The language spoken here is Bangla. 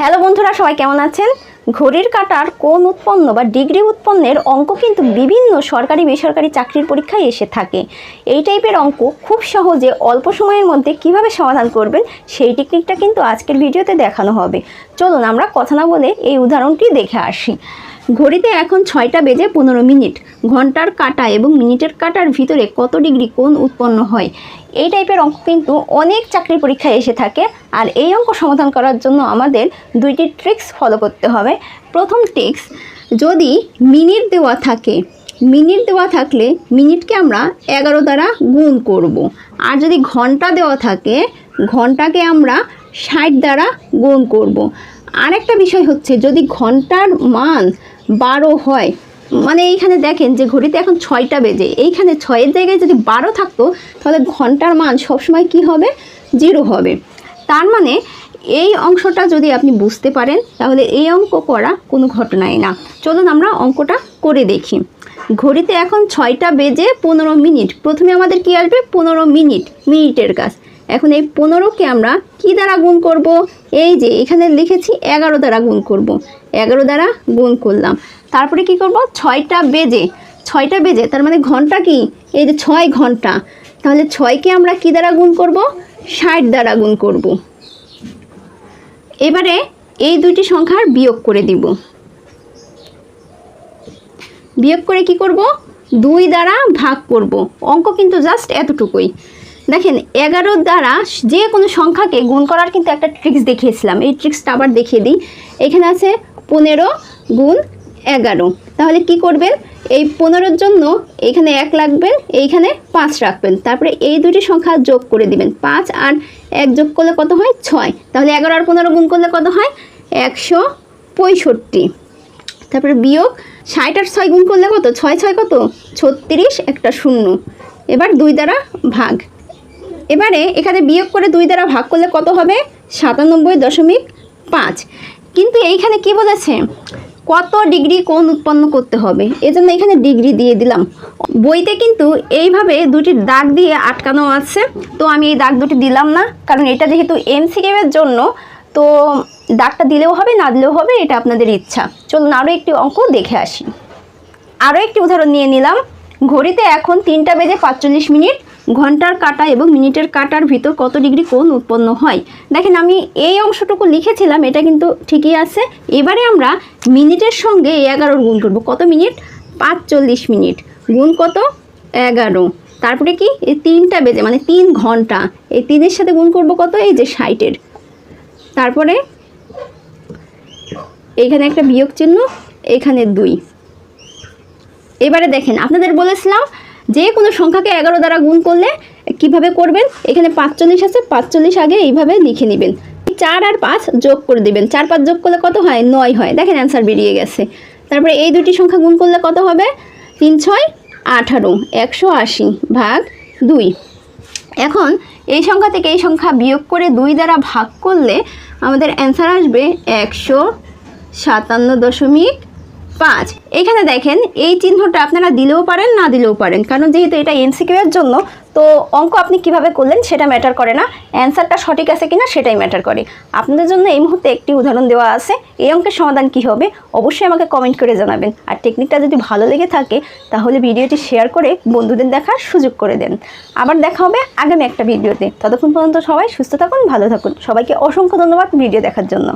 হ্যালো বন্ধুরা, সবাই কেমন আছেন? ঘড়ির কাটার কোন উৎপন্ন বা ডিগ্রি উৎপন্নের অঙ্ক কিন্তু বিভিন্ন সরকারি বেসরকারি চাকরির পরীক্ষায় এসে থাকে। এই টাইপের অঙ্ক খুব সহজে অল্প সময়ের মধ্যে কীভাবে সমাধান করবেন, সেই টেকনিকটা কিন্তু আজকের ভিডিওতে দেখানো হবে। চলুন আমরা কথা না বলে এই উদাহরণটি দেখে আসি। ঘড়িতে এখন ছয়টা বেজে পনেরো মিনিট। ঘণ্টার কাটা এবং মিনিটের কাটার ভিতরে কত ডিগ্রি কোণ উৎপন্ন হয়? এই টাইপের অঙ্ক কিন্তু অনেক চাকরির পরীক্ষায় এসে থাকে। আর এই অঙ্ক সমাধান করার জন্য আমাদের দুইটি ট্রিক্স ফলো করতে হবে। প্রথম ট্রিক্স যদি মিনিট দেওয়া থাকে, মিনিট দেওয়া থাকলে মিনিটকে আমরা এগারো দ্বারা গুণ করব। আর যদি ঘণ্টা দেওয়া থাকে, ঘন্টাকে আমরা ষাট দ্বারা গুণ করব। আরেকটা বিষয় হচ্ছে, যদি ঘণ্টার মান বারো হয় মানে এইখানে দেখেন যে ঘড়িতে এখন ছয়টা বেজে, এইখানে ছয়ের জায়গায় যদি বারো থাকতো, তাহলে ঘণ্টার মান সবসময় কি হবে? জিরো হবে। তার মানে এই অংশটা যদি আপনি বুঝতে পারেন, তাহলে এই অঙ্ক করা কোনো ঘটনাই না। চলুন আমরা অঙ্কটা করে দেখি। ঘড়িতে এখন ছয়টা বেজে পনেরো মিনিট। প্রথমে আমাদের কি আসবে? পনেরো মিনিট, মিনিটের কাজ। এখন এই পনেরোকে আমরা কি দ্বারা গুণ করব? এই যে, এখানে লিখেছি এগারো দ্বারা গুণ করব। এগারো দ্বারা গুণ করলাম। তারপরে কি করব? ছয়টা বেজে ছয়টা বেজে, তার মানে ঘণ্টা কি? এই যে ছয় ঘণ্টা। তাহলে ছয়কে আমরা কি দ্বারা গুণ করব? ষাট দ্বারা গুণ করব। এবারে এই দুইটি সংখ্যার বিয়োগ করে দিব। বিয়োগ করে কি করব? দুই দ্বারা ভাগ করব। অঙ্ক কিন্তু জাস্ট এতটুকুই। দেখেন এগারোর দ্বারা যে কোনো সংখ্যাকে গুণ করার কিন্তু একটা ট্রিক্স দেখিয়েছিলাম। এই ট্রিক্সটা আবার দেখিয়ে দিই। এখানে আছে পনেরো গুণ এগারো। তাহলে কি করবেন? এই পনেরোর জন্য এখানে এক রাখবেন এইখানে পাঁচ রাখবেন। তারপরে এই দুটি সংখ্যা যোগ করে দিবেন। পাঁচ আর এক যোগ করলে কত হয়? ছয়। তাহলে এগারো আর পনেরো গুণ করলে কত হয়? একশো পঁয়ষট্টি। তারপরে বিয়োগ ষাট আর ছয় গুণ করলে কত? ছয় ছয় কত? ছত্রিশ, একটা শূন্য। এবার দুই দ্বারা ভাগ। এবারে এখানে বিয়োগ করে দুই দ্বারা ভাগ করলে কত হবে? সাতানব্বই দশমিক পাঁচ। কিন্তু এইখানে কি বলেছে? কত ডিগ্রি কোণ উৎপন্ন করতে হবে? এজন্য এখানে ডিগ্রি দিয়ে দিলাম। বইতে কিন্তু এইভাবে দুটি দাগ দিয়ে আটকানো আছে। তো আমি এই দাগ দুটি দিলাম না, কারণ এটা যেহেতু এমসিকিউয়ের জন্য, তো দাগটা দিলেও হবে, না দিলেও হবে, এটা আপনাদের ইচ্ছা। চলুন আরও একটি অঙ্ক দেখে আসি। আরও একটি উদাহরণ নিয়ে নিলাম। ঘড়িতে এখন তিনটা বেজে পাঁচচল্লিশ মিনিট। ঘণ্টার কাটা এবং মিনিটের কাটার ভিতর কত ডিগ্রি কোণ উৎপন্ন হয়? দেখেন, আমি এই অংশটুকু লিখেছিলাম, এটা কিন্তু ঠিকই আছে। এবারে আমরা মিনিটের সঙ্গে এই এগারোর গুণ করব। কত মিনিট? পাঁচচল্লিশ মিনিট। গুণ কত? এগারো। তারপরে কি? এই তিনটা বেজে মানে তিন ঘণ্টা। এই তিনের সাথে গুণ করব কত? এই যে ষাটের। তারপরে এখানে একটা বিয়োগ চিহ্ন, এখানে দুই। এবারে দেখেন, আপনাদের বলেছিলাম যে কোনো সংখ্যাকে এগারো দ্বারা গুণ করলে কীভাবে করবেন? এখানে পাঁচচল্লিশ আছে, পাঁচচল্লিশ আগে এইভাবে লিখে নেবেন। চার আর পাঁচ যোগ করে দেবেন। চার পাঁচ যোগ করলে কত হয়? নয় হয়। দেখেন অ্যান্সার বেরিয়ে গেছে। তারপরে এই দুটি সংখ্যা গুণ করলে কত হবে? তিন, ছয়, আঠারো। একশো আশি ভাগ দুই। এখন এই সংখ্যা থেকে এই সংখ্যা বিয়োগ করে দুই দ্বারা ভাগ করলে আমাদের অ্যান্সার আসবে একশো সাতান্ন দশমিক পাঁচ। এখানে দেখেন, এই চিহ্নটা আপনারা দিলেও পারেন, না দিলেও পারেন। কারণ যেহেতু এটা এমসিকিউ জন্য, তো অঙ্ক আপনি কীভাবে করলেন সেটা ম্যাটার করে না। অ্যান্সারটা সঠিক আছে কিনা সেটাই ম্যাটার করে। আপনাদের জন্য এই মুহূর্তে একটি উদাহরণ দেওয়া আছে, এই অঙ্কের সমাধান কি হবে? অবশ্যই আমাকে কমেন্ট করে জানাবেন। আর টেকনিকটা যদি ভালো লেগে থাকে, তাহলে ভিডিওটি শেয়ার করে বন্ধুদের দেখার সুযোগ করে দেন। আবার দেখা হবে আগামী একটা ভিডিওতে। ততক্ষণ পর্যন্ত সবাই সুস্থ থাকুন, ভালো থাকুন। সবাইকে অসংখ্য ধন্যবাদ ভিডিও দেখার জন্য।